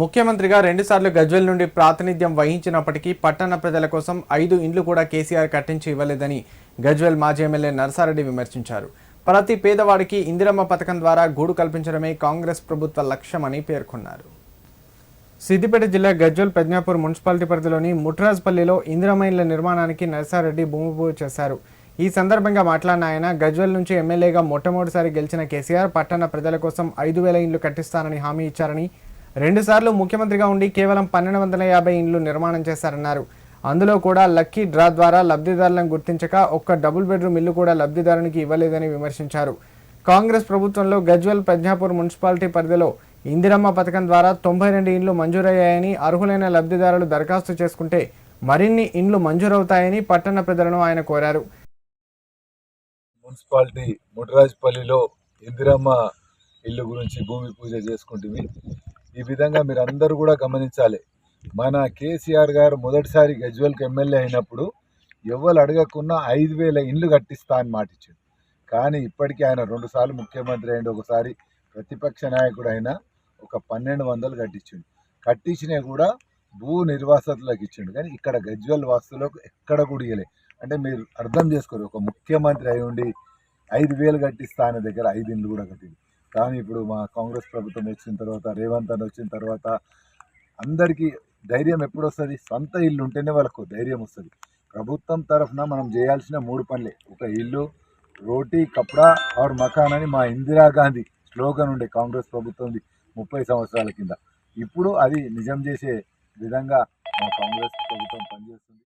ముఖ్యమంత్రిగా రెండుసార్లు గజ్వెల్ నుండి ప్రాతినిధ్యం వహించినప్పటికీ పట్టణ ప్రజల కోసం ఐదు ఇండ్లు కూడా కేసీఆర్ కట్టించి ఇవ్వలేదని గజ్వెల్ మాజీ ఎమ్మెల్యే నరసారెడ్డి విమర్శించారు. ప్రతి పేదవాడికి ఇందిరమ్మ పథకం ద్వారా గూడు కల్పించడమే కాంగ్రెస్ ప్రభుత్వ లక్ష్యమని పేర్కొన్నారు. సిద్దిపేట జిల్లా గజ్వల్ ప్రజ్ఞాపూర్ మున్సిపాలిటీ పరిధిలోని ముట్రాజ్పల్లిలో ఇందిరమైన్ల ఇళ్ళ నిర్మాణానికి నరసారెడ్డి భూమి పూజ చేశారు. ఈ సందర్భంగా మాట్లాడిన ఆయన గజ్వల్ నుంచి ఎమ్మెల్యేగా మొట్టమొదటిసారి గెలిచిన కేసీఆర్ పట్టణ ప్రజల కోసం ఐదు వేల ఇండ్లు కట్టిస్తానని హామీ ఇచ్చారని రెండుసార్లు ముఖ్యమంత్రిగా ఉండి కేవలం పన్నెండు వందల యాభై ఇండ్లు నిర్మాణం చేశారన్నారు. అందులో కూడా లక్కీ డ్రా ద్వారా లబ్ధిదారులను గుర్తించక ఒక్క డబుల్ బెడ్రూమ్ ఇల్లు కూడా లబ్ధిదారునికి ఇవ్వలేదని విమర్శించారు. కాంగ్రెస్ ప్రభుత్వంలో గజ్వల్ ప్రజ్ఞాపూర్ మున్సిపాలిటీ పరిధిలో ఇందిరమ్మ పథకం ద్వారా తొంభై రెండు ఇండ్లు మంజూరయ్యాయని అర్హులైన లబ్ధిదారులు దరఖాస్తు చేసుకుంటే మరిన్ని ఇండ్లు మంజూరవుతాయని పట్టణ ప్రజలను ఆయన కోరారు. మున్సిపాలిటీ ముటరాజ్పల్లిలో ఇందిరమ్మ ఇల్లు గురించి భూమి పూజ చేసుకుంటుంది ఈ విధంగా మీరు అందరూ కూడా గమనించాలి. మన కేసీఆర్ గారు మొదటిసారి గజ్వెల్కి ఎమ్మెల్యే అయినప్పుడు ఎవరు అడగకున్నా ఐదు వేల ఇండ్లు కట్టిస్తా అని మాట ఇచ్చాడు కానీ ఇప్పటికీ ఆయన రెండుసార్లు ముఖ్యమంత్రి అయిండు. ఒకసారి ప్రతిపక్ష నాయకుడు అయినా ఒక పన్నెండు వందలు కట్టించిండు. కట్టించినా కూడా భూ నిర్వాసతులకు ఇచ్చిండు. కానీ ఇక్కడ గజ్వల్ వాసులకు ఎక్కడ కూడా అంటే మీరు అర్థం చేసుకోరు. ఒక ముఖ్యమంత్రి అయి ఉండి ఐదు వేలు కట్టిస్తా అనే దగ్గర ఐదు ఇండ్లు కూడా కట్టింది కానీ ఇప్పుడు మా కాంగ్రెస్ ప్రభుత్వం వచ్చిన తర్వాత రేవంత్ అని వచ్చిన తర్వాత అందరికీ ధైర్యం ఎప్పుడు వస్తుంది? సొంత ఇల్లు ఉంటేనే వాళ్ళకు ధైర్యం వస్తుంది. ప్రభుత్వం తరఫున మనం చేయాల్సిన మూడు పనులే. ఒక ఇల్లు రోటీ కప్డా ఆర్ మకాన్ అని మా ఇందిరాగాంధీ స్లోగన్ ఉండే కాంగ్రెస్ ప్రభుత్వంది ముప్పై సంవత్సరాల కింద. ఇప్పుడు అది నిజం చేసే విధంగా మా కాంగ్రెస్ ప్రభుత్వం పనిచేస్తుంది.